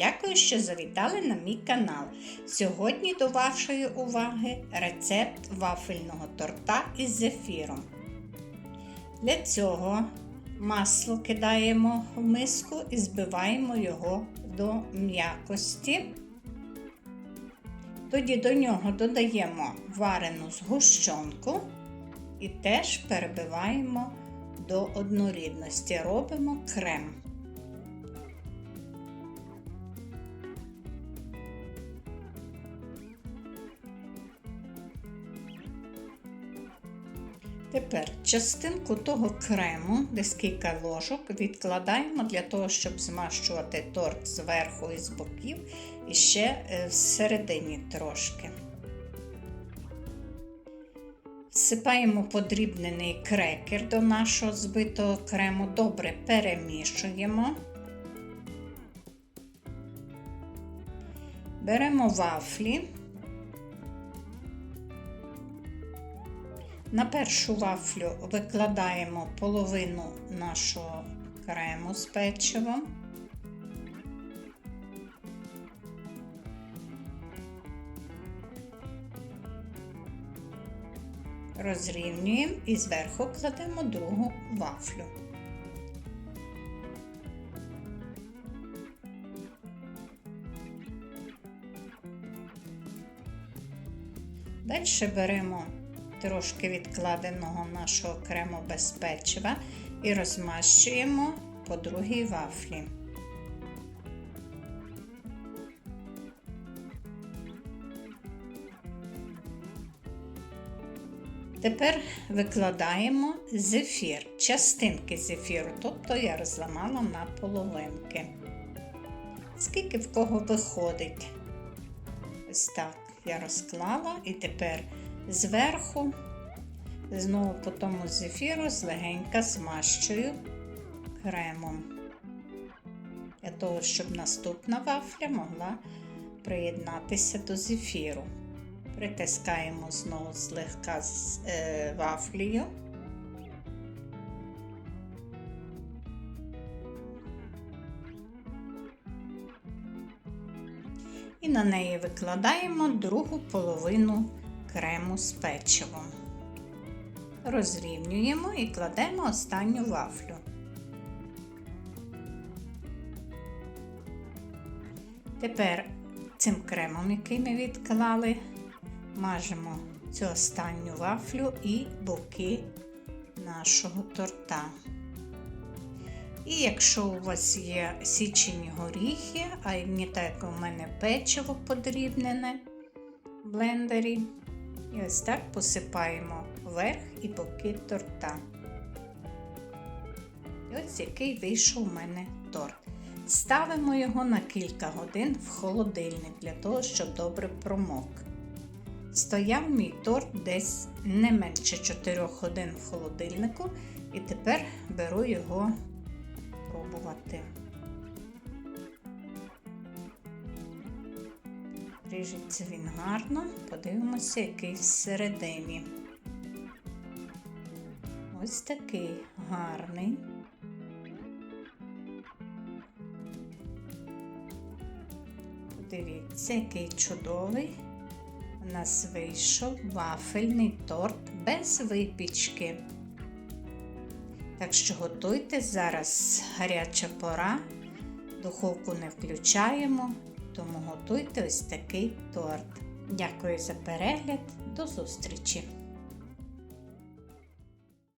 Дякую, що завітали на мій канал. Сьогодні до вашої уваги рецепт вафельного торта із зефіром. Для цього масло кидаємо в миску і збиваємо його до м'якості. Тоді до нього додаємо варену згущенку і теж перебиваємо до однорідності. Робимо крем. Тепер частинку того крему, десь кілька ложок, відкладаємо для того, щоб змащувати торт зверху і з боків, і ще е, всередині трошки. Всипаємо подрібнений крекер до нашого збитого крему, добре перемішуємо. Беремо вафлі. На першу вафлю викладаємо половину нашого крему з печивом. Розрівнюємо і зверху кладемо другу вафлю. Далі беремо трошки відкладеного нашого крему без печива і розмащуємо по другій вафлі. Тепер викладаємо зефір, частинки зефіру, тобто я розламала на половинки. Скільки в кого виходить? Ось так я розклала і тепер Зверху, знову по тому зефіру злегенька змащую кремом, для того, щоб наступна вафля могла приєднатися до зефіру. Притискаємо знову злегка з е, вафлею. І на неї викладаємо другу половину крему з печивом. Розрівнюємо і кладемо останню вафлю. Тепер цим кремом, який ми відклали, мажемо цю останню вафлю і боки нашого торта. І якщо у вас є січені горіхи, а не так у мене печиво подрібнене в блендері, і ось так посипаємо верх і боки торта. І ось який вийшов у мене торт. Ставимо його на кілька годин в холодильник для того, щоб добре промок. Стояв мій торт десь не менше 4 годин в холодильнику, і тепер беру його пробувати. Ріжеться він гарно, подивимося, який всередині. Ось такий гарний. Подивіться, який чудовий. У нас вийшов вафельний торт без випічки. Так що готуйте зараз гаряча пора, духовку не включаємо. Тому готуйте ось такий торт. Дякую за перегляд, до зустрічі!